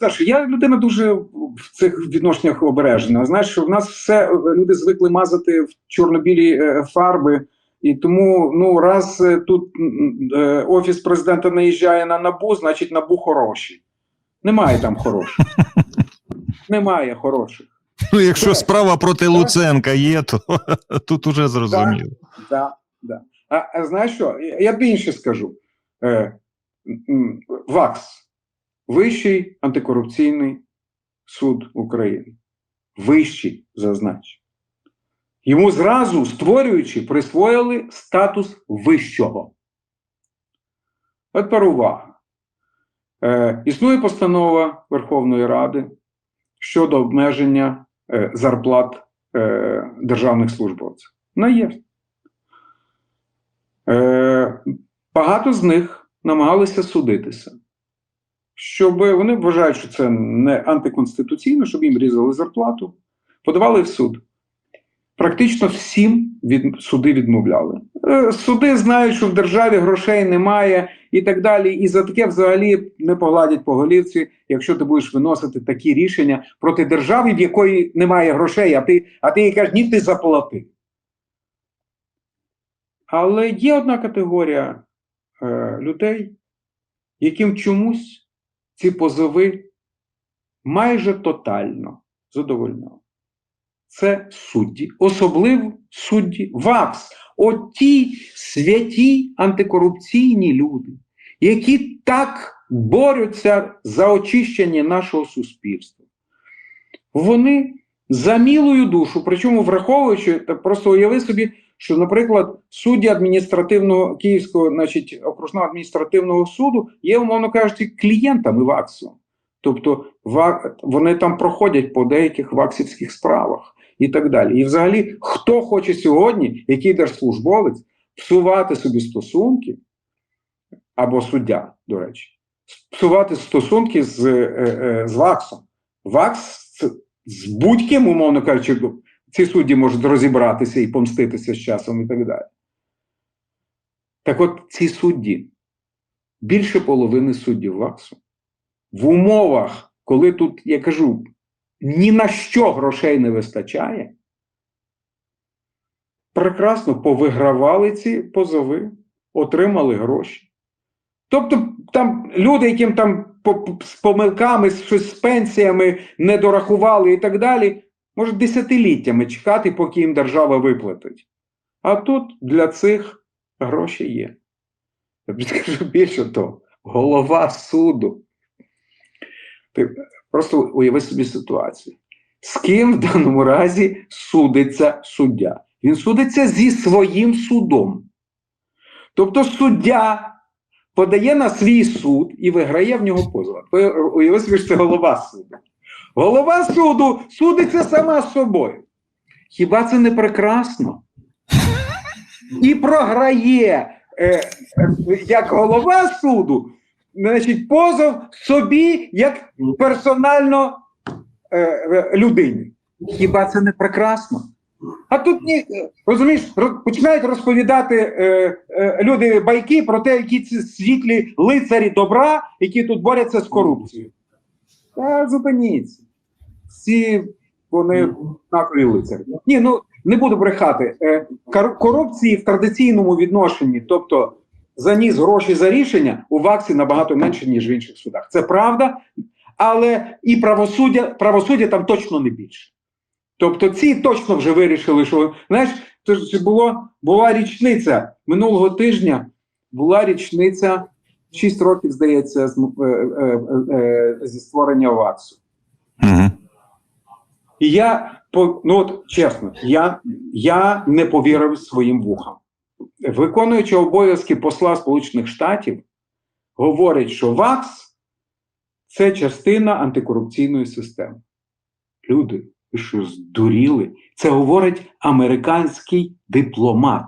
Саш, я людина дуже в цих відношеннях обережна. Знаєш, що в нас все люди звикли мазати в чорно-білі е, фарби, і тому ну раз е, тут е, офіс президента наїжджає на набу, значить набу хороші. Немає там хороших. Немає хороших. Ну, якщо Так. справа проти Так. Луценка є, то тут уже зрозуміло. Да, да. А, а знаєш що? Я тобі інше скажу. Е, ВАКС Вищий антикорупційний суд України. Вищий, зазначу. Йому зразу, створюючи, присвоїли статус вищого. Тепер увага. Е, існує постанова Верховної Ради щодо обмеження е, зарплат е, державних службовців. Вона є. Е, багато з них намагалися судитися, щоб вони вважають, що це не антиконституційно, щоб їм різали зарплату, подавали в суд. Практично всім від, суди відмовляли. Е, суди знають, що в державі грошей немає і так далі. І за таке взагалі не погладять по голівці, якщо ти будеш виносити такі рішення проти держави, в якої немає грошей, а ти, а ти їй кажеш, ні, ти заплати. Але є одна категорія е, людей, яким чомусь ці позови майже тотально задовольняли. Це судді, особливо судді ВАКС. Оті святі антикорупційні люди, які так борються за очищення нашого суспільства. Вони за мілою душу, причому враховуючи, просто уяви собі, що, наприклад, судді адміністративного Київського, значить, окружного адміністративного суду є, умовно кажучи, клієнтами ВАКСу. Тобто вони там проходять по деяких ваксівських справах і так далі. І взагалі, хто хоче сьогодні, який держслужбовець, псувати собі стосунки, або суддя, до речі, псувати стосунки з, е, е, з ВАКСом. ВАКС з будь-ким, умовно кажучи, ці судді можуть розібратися і помститися з часом і так далі. Так от ці судді, більше половини суддів ВАКСу, в умовах, коли тут, я кажу, ні на що грошей не вистачає, прекрасно повигравали ці позови, отримали гроші. Тобто там люди, яким там з помилками, щось з пенсіями не дорахували і так далі, можуть десятиліттями чекати, поки їм держава виплатить. А тут для цих гроші є. Скажу більше того, голова суду. Ти просто уяви собі ситуацію. З ким в даному разі судиться суддя? Він судиться зі своїм судом. Тобто суддя подає на свій суд і виграє в нього позов. Ви Уяви собі, що це голова суду. Голова суду судиться сама з собою. Хіба це не прекрасно? І програє е, е, як голова суду, значить, позов собі як персонально е, е, людині. Хіба це не прекрасно? А тут ні, розумієш, роз- починають розповідати е, е, люди байки про те, які ці світлі лицарі добра, які тут борються з корупцією. Та зупиніться. Всі вони знакові лицарі. Ні, ну не буду брехати. Е, корупції в традиційному відношенні, тобто заніс гроші за рішення, у ВАКСі набагато менше, ніж в інших судах. Це правда, але і правосуддя, правосуддя там точно не більше. Тобто ці точно вже вирішили, що знаєш, то ж було, була річниця минулого тижня, була річниця 6 років, здається, з, е, е, е, е, зі створення ВАКСу. Угу. І я ну от чесно, я, я не повірив своїм вухам. Виконуючи обов'язки посла Сполучених Штатів, говорить, що ВАКС це частина антикорупційної системи. Люди, ви що здуріли? Це говорить американський дипломат.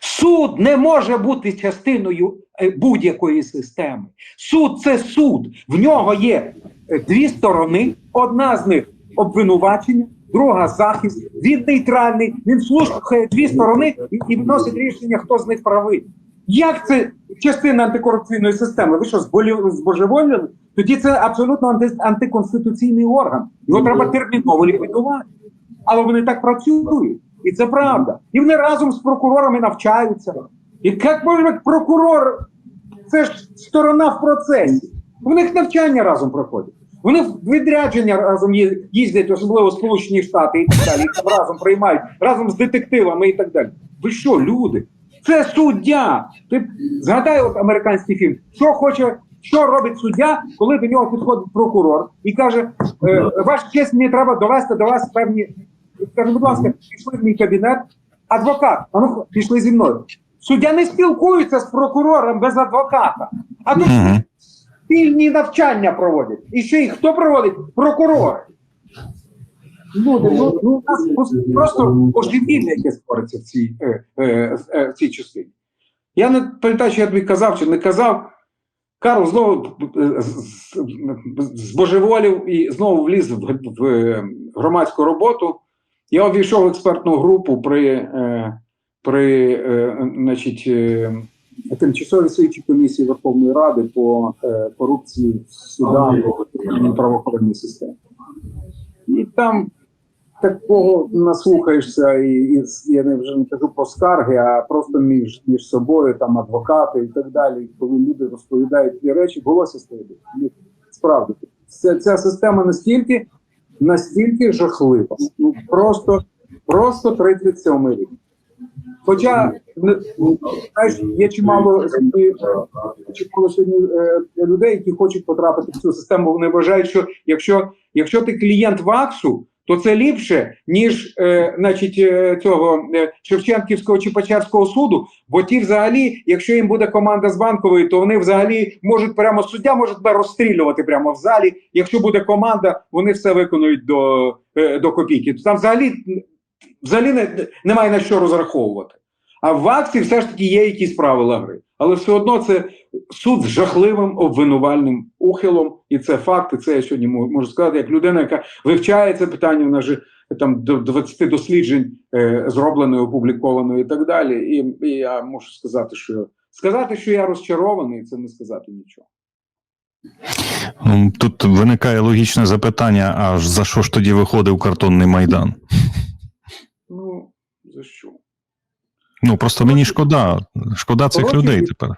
Суд не може бути частиною е, будь-якої системи. Суд це суд. В нього є е, дві сторони. Одна з них обвинувачення, друга захист. Він нейтральний, він слухає дві сторони і, і виносить рішення, хто з них правий. Як це частина антикорупційної системи? Ви що, збожеволіли? Тоді це абсолютно анти, антиконституційний орган. Його треба терміново ліквідувати. Але вони так працюють. І це правда. І вони разом з прокурорами навчаються. І як може бути прокурор? Це ж сторона в процесі. У них навчання разом проходять. Вони в відрядження разом їздять, особливо Сполучені Штати і так далі. І там разом приймають, разом з детективами і так далі. Ви що, люди? Це суддя. Ти згадай от американський фільм. Що хоче, що робить суддя, коли до нього підходить прокурор і каже: е, Ваша честь, мені треба довести до вас певні. Каже, будь ласка, пішли в мій кабінет. Адвокат, а ну пішли зі мною. Суддя не спілкується з прокурором без адвоката. А тут спільні навчання проводять. І ще й хто проводить? Прокурори. Люди, ну, ну у нас просто, просто божевілля, яке створиться в цій, е, е, е, в цій частині. Я не пам'ятаю, чи я тобі казав, чи не казав. Карл знову е, збожеволів і знову вліз в, в е, громадську роботу. Я увійшов в експертну групу при, при значить, тимчасовій слідчій комісії Верховної Ради по корупції в судах і правоохоронній системі. І там такого наслухаєшся, і, і я не вже не кажу про скарги, а просто між, між собою, там адвокати і так далі. Коли люди розповідають ті речі, голоси стають. Справді, ця, ця система настільки, настільки жахлива. Ну просто, просто 37 рік. Хоча не- знаєш, є чимало чимало сьогодні е, людей, які хочуть потрапити в цю систему. Вони вважають, що якщо, якщо ти клієнт ВАКСу, то це ліпше, ніж е, значить, е, цього е, Шевченківського чи Печерського суду. Бо ті, взагалі, якщо їм буде команда з банкової, то вони взагалі можуть прямо суддя може тебе розстрілювати прямо в залі. Якщо буде команда, вони все виконують до, е, до копійки. Там взагалі взагалі не, немає на що розраховувати. А в ВАКСі все ж таки є якісь правила гри. Але все одно це суд з жахливим обвинувальним ухилом, і це факт. І це я сьогодні можу сказати, як людина, яка вивчає це питання, вона ж там до 20 досліджень е, зроблено, опубліковано і так далі. І, і я можу сказати, що сказати, що я розчарований, це не сказати нічого. Ну, Тут виникає логічне запитання: а за що ж тоді виходив картонний майдан? Ну за що? Ну просто мені шкода. Шкода цих Хороші людей тепер.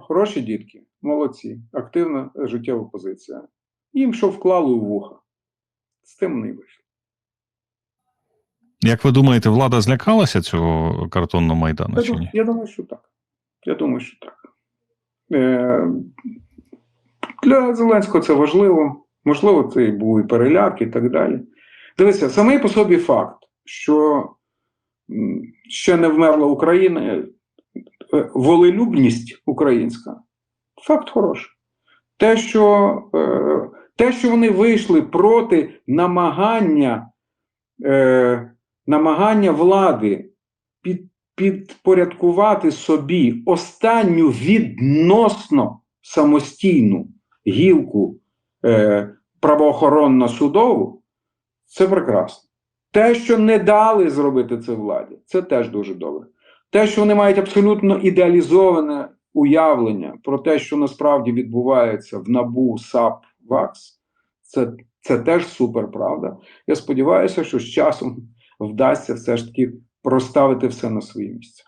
Хороші дітки, молодці, активна життєва позиція. Їм що вклали у вуха, з тим не вийшло. Як ви думаєте, влада злякалася цього картонного майдану Я, чи ні? я думаю, що так. Я думаю, що так. Е, для Зеленського це важливо. Можливо, це і був і переляк, і так далі. Дивися, самий по собі факт, що ще не вмерла Україна, е, волелюбність українська факт хороший. Те, що, е, те, що вони вийшли проти намагання, е, намагання влади під, підпорядкувати собі останню відносно самостійну гілку правоохоронно-судову, це прекрасно. Те, що не дали зробити це владі, це теж дуже добре. Те, що вони мають абсолютно ідеалізоване уявлення про те, що насправді відбувається в НАБУ, САП, ВАКС, це, це теж супер правда. Я сподіваюся, що з часом вдасться все ж таки проставити все на свої місця.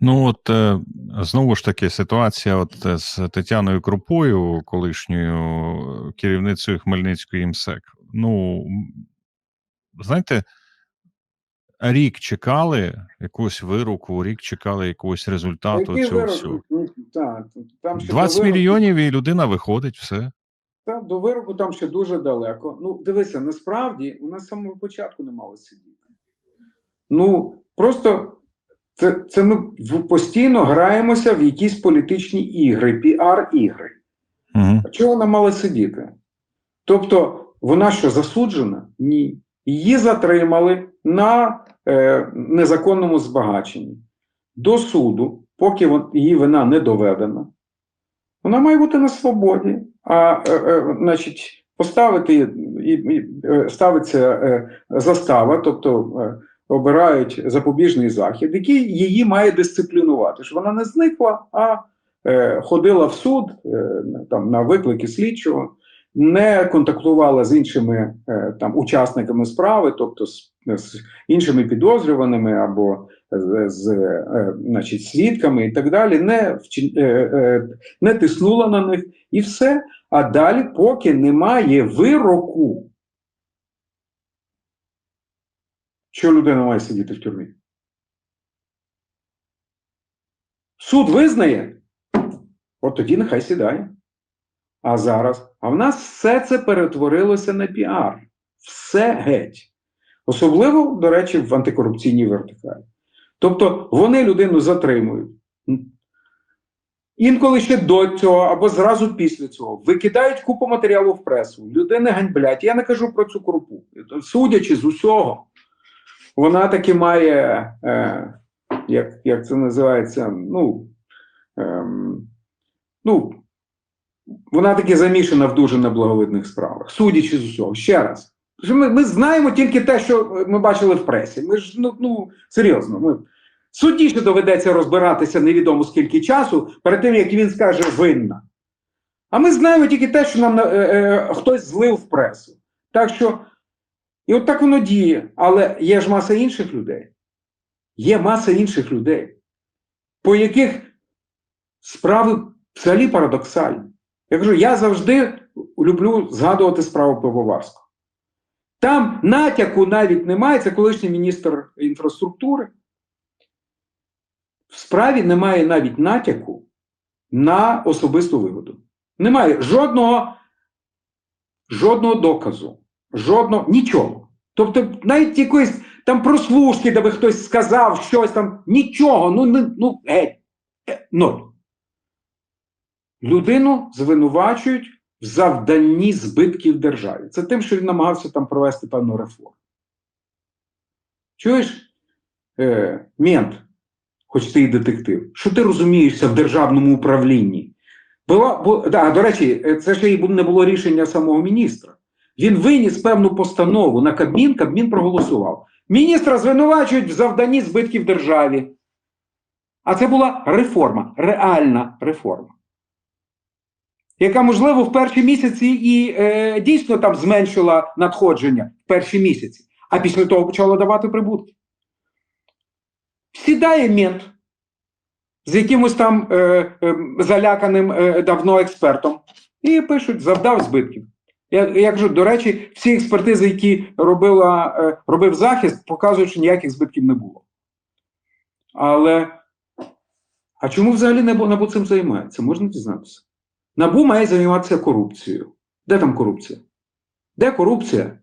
Ну от е, знову ж таки ситуація от е, з Тетяною Крупою, колишньою керівницею Хмельницької МСЕК. Ну знаєте, рік чекали якогось вироку, рік чекали якогось результату Який цього всього. Ну, та, там ще 20 мільйонів і людина виходить, все. Та, до вироку там ще дуже далеко. Ну, дивися, насправді у нас з самого початку не мало сидіти. Ну, просто це, це ми постійно граємося в якісь політичні ігри, піар-ігри. Угу. А чого вона мала сидіти? Тобто, вона що засуджена? Ні. Її затримали на е, незаконному збагаченні. До суду, поки вон- її вина не доведена, вона має бути на свободі. А е, е, значить, поставити і, і, е, ставиться е, застава, тобто е, обирають запобіжний захід, який її має дисциплінувати, щоб вона не зникла, а е, ходила в суд е, там, на виклики слідчого, не контактувала з іншими е, там, учасниками справи, тобто з, з іншими підозрюваними або з, з е, значить, свідками і так далі, не, е, не тиснула на них і все. А далі, поки немає вироку, що людина має сидіти в тюрмі. Суд визнає, от тоді нехай сідає. А зараз, а в нас все це перетворилося на піар. Все геть. Особливо, до речі, в антикорупційній вертикалі. Тобто вони людину затримують. Інколи ще до цього або зразу після цього викидають купу матеріалу в пресу, людини ганьблять. Я не кажу про цю крупу. Судячи з усього, вона таки має, е, як, як це називається, ну, ем, ну, вона таки замішана в дуже неблаговидних справах, судячи з усього. Ще раз. Ми, ми знаємо тільки те, що ми бачили в пресі. Ми ж ну, ну серйозно. Ми, судніше доведеться розбиратися невідомо скільки часу перед тим, як він скаже винна. А ми знаємо тільки те, що нам е, е, хтось злив в пресу. Так що, і от так воно діє. Але є ж маса інших людей. Є маса інших людей, по яких справи взагалі парадоксальні. Я кажу, я завжди люблю згадувати справу Пивоварського. Там натяку навіть немає, це колишній міністр інфраструктури. В справі немає навіть натяку на особисту вигоду. Немає жодного, жодного доказу, жодного нічого. Тобто, навіть якоїсь там прослушки, де би хтось сказав щось там, нічого, ну, не- ну геть, е, ноль. Людину звинувачують в завданні збитків державі. Це тим, що він намагався там провести певну реформу. Чуєш, е, мент, хоч ти і детектив, що ти розумієшся в державному управлінні? Було, бу, да, до речі, е, це й не було рішення самого міністра. Він виніс певну постанову на Кабмін, Кабмін проголосував. Міністра звинувачують в завданні збитків державі. А це була реформа, реальна реформа яка, можливо, в перші місяці і е, дійсно там зменшила надходження в перші місяці, а після того почала давати прибутки. Сідає мент з якимось там е, е, заляканим е, давно експертом і пишуть, завдав збитків. Я, я кажу, до речі, всі експертизи, які робила, е, робив захист, показують, що ніяких збитків не було. Але а чому взагалі НАБУ цим займається? Можна дізнатися. НАБУ має займатися корупцією. Де там корупція? Де корупція?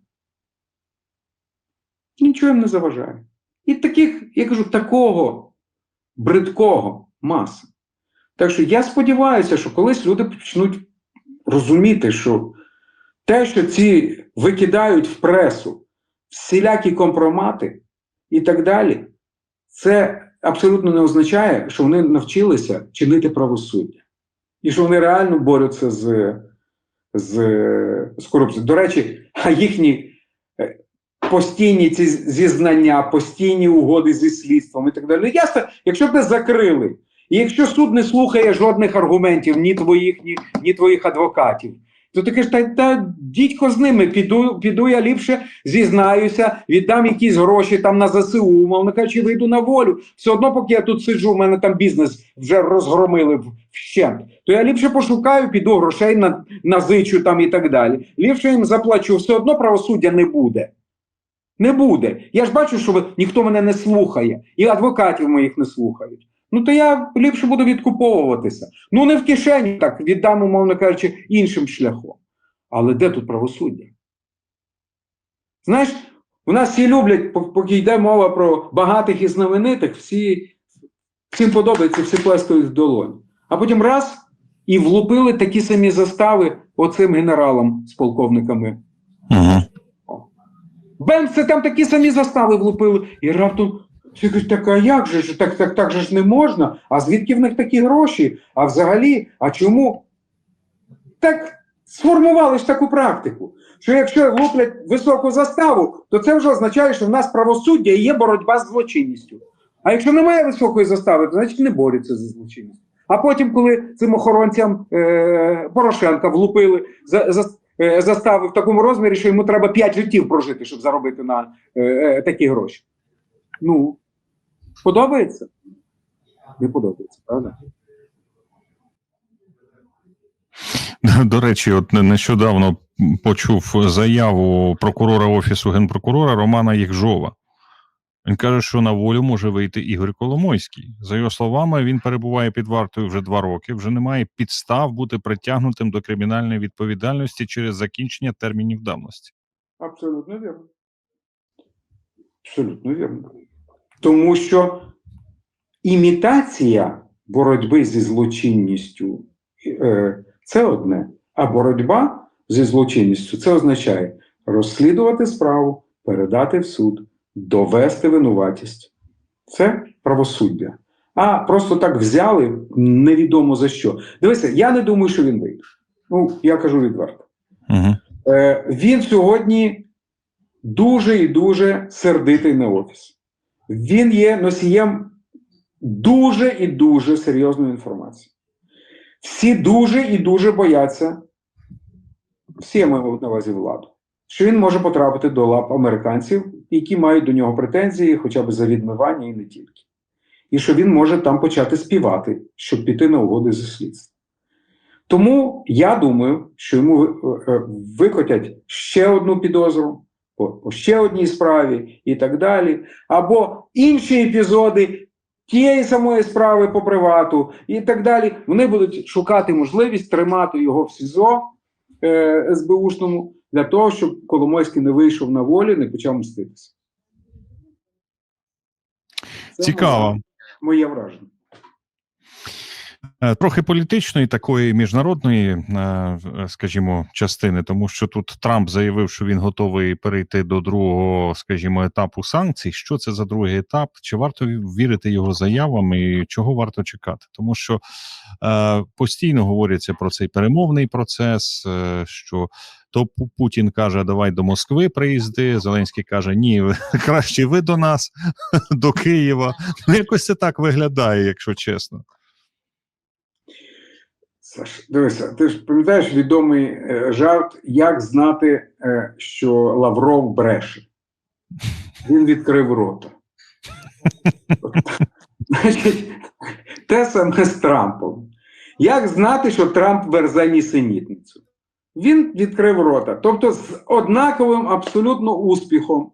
Нічого їм не заважає. І таких, я кажу, такого бридкого маса. Так що я сподіваюся, що колись люди почнуть розуміти, що те, що ці викидають в пресу всілякі компромати і так далі, це абсолютно не означає, що вони навчилися чинити правосуддя і що вони реально борються з, з, з корупцією. До речі, а їхні е, постійні ці зізнання, постійні угоди зі слідством і так далі. Ну, Ясно, якщо не закрили, і якщо суд не слухає жодних аргументів, ні твоїх, ні, ні твоїх адвокатів. То таке ж та, та дідько з ними, піду, піду я ліпше зізнаюся, віддам якісь гроші там на ЗСУ, мовно кажучи, вийду на волю. Все одно, поки я тут сиджу, в мене там бізнес вже розгромили вщент. То я ліпше пошукаю, піду грошей на, назичу там і так далі. Ліпше їм заплачу, все одно правосуддя не буде. Не буде. Я ж бачу, що ніхто мене не слухає, і адвокатів моїх не слухають. Ну то я ліпше буду відкуповуватися. Ну не в кишені, так віддам, умовно кажучи, іншим шляхом. Але де тут правосуддя? Знаєш, у нас всі люблять, поки йде мова про багатих і знаменитих, всі всім подобається, всі плескають в долоні. А потім раз і влупили такі самі застави оцим генералам з полковниками. Угу. Бем, це там такі самі застави влупили. І раптом всі кажуть, так а як же ж, так, так, так же ж не можна. А звідки в них такі гроші? А взагалі, а чому? Так сформували ж таку практику, що якщо луплять високу заставу, то це вже означає, що в нас правосуддя і є боротьба з злочинністю. А якщо немає високої застави, то значить не борються зі злочинністю. А потім, коли цим охоронцям е, Порошенка влупили за, за, е, застави в такому розмірі, що йому треба 5 життів прожити, щоб заробити на е, е, такі гроші. Ну, подобається? Не подобається, правда? До речі, от нещодавно почув заяву прокурора офісу генпрокурора Романа Єгжова. Він каже, що на волю може вийти Ігор Коломойський. За його словами, він перебуває під вартою вже два роки. Вже немає підстав бути притягнутим до кримінальної відповідальності через закінчення термінів давності. Абсолютно вірно. Абсолютно вірно. Тому що імітація боротьби зі злочинністю е, це одне, а боротьба зі злочинністю це означає розслідувати справу, передати в суд, довести винуватість. Це правосуддя. А просто так взяли невідомо за що. Дивися, я не думаю, що він вийде. Ну, я кажу відверто. Угу. Е, він сьогодні дуже і дуже сердитий на офіс. Він є носієм дуже і дуже серйозної інформації. Всі дуже і дуже бояться, всі я на увазі владу, що він може потрапити до лап американців, які мають до нього претензії, хоча б за відмивання і не тільки. І що він може там почати співати, щоб піти на угоди зі слідством. Тому я думаю, що йому е, викотять ще одну підозру по, ще одній справі і так далі, або інші епізоди тієї самої справи по привату і так далі. Вони будуть шукати можливість тримати його в СІЗО е, СБУшному для того, щоб Коломойський не вийшов на волю, не почав мститися. Цікаво. моє враження. Е, Трохи політичної, такої міжнародної, е, скажімо, частини, тому що тут Трамп заявив, що він готовий перейти до другого, скажімо, етапу санкцій. Що це за другий етап? Чи варто вірити його заявам і чого варто чекати? Тому що е, постійно говориться про цей перемовний процес, е, що то Путін каже, давай до Москви приїзди. Зеленський каже, ні, краще ви до нас, до Києва. Ну, якось це так виглядає, якщо чесно. Саш, дивися, ти ж пам'ятаєш відомий е, жарт, як знати, е, що Лавров бреше. Він відкрив рота. Значить, те саме з Трампом. Як знати, що Трамп верзе нісенітницю? Він відкрив рота. Тобто з однаковим абсолютно успіхом.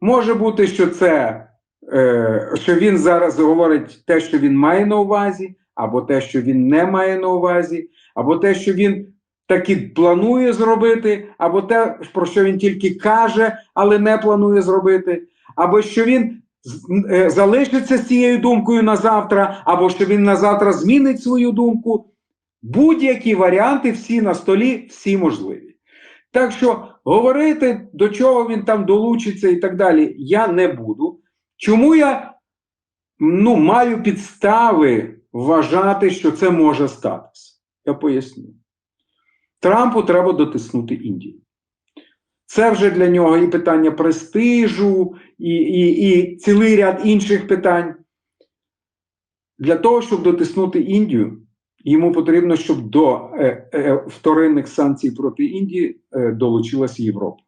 Може бути, що це е, що він зараз говорить те, що він має на увазі, або те, що він не має на увазі, або те, що він таки планує зробити, або те, про що він тільки каже, але не планує зробити, або що він е, залишиться з цією думкою на завтра, або що він на завтра змінить свою думку. Будь-які варіанти всі на столі, всі можливі. Так що говорити, до чого він там долучиться і так далі, я не буду. Чому я ну, маю підстави вважати, що це може статися? Я поясню. Трампу треба дотиснути Індію. Це вже для нього і питання престижу, і, і, і цілий ряд інших питань. Для того, щоб дотиснути Індію, йому потрібно, щоб до е, е, вторинних санкцій проти Індії е, долучилась Європа.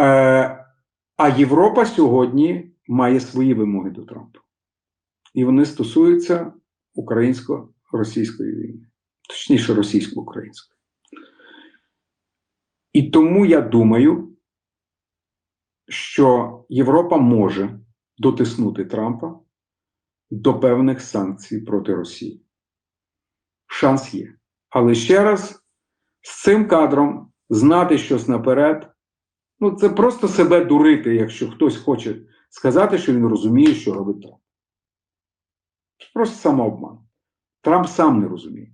Е, а Європа сьогодні має свої вимоги до Трампа. І вони стосуються українсько-російської війни, точніше, російсько-української. І тому я думаю, що Європа може дотиснути Трампа до певних санкцій проти Росії. Шанс є. Але ще раз, з цим кадром знати щось наперед, ну це просто себе дурити, якщо хтось хоче сказати, що він розуміє, що робить Трамп. Просто самообман. Трамп сам не розуміє.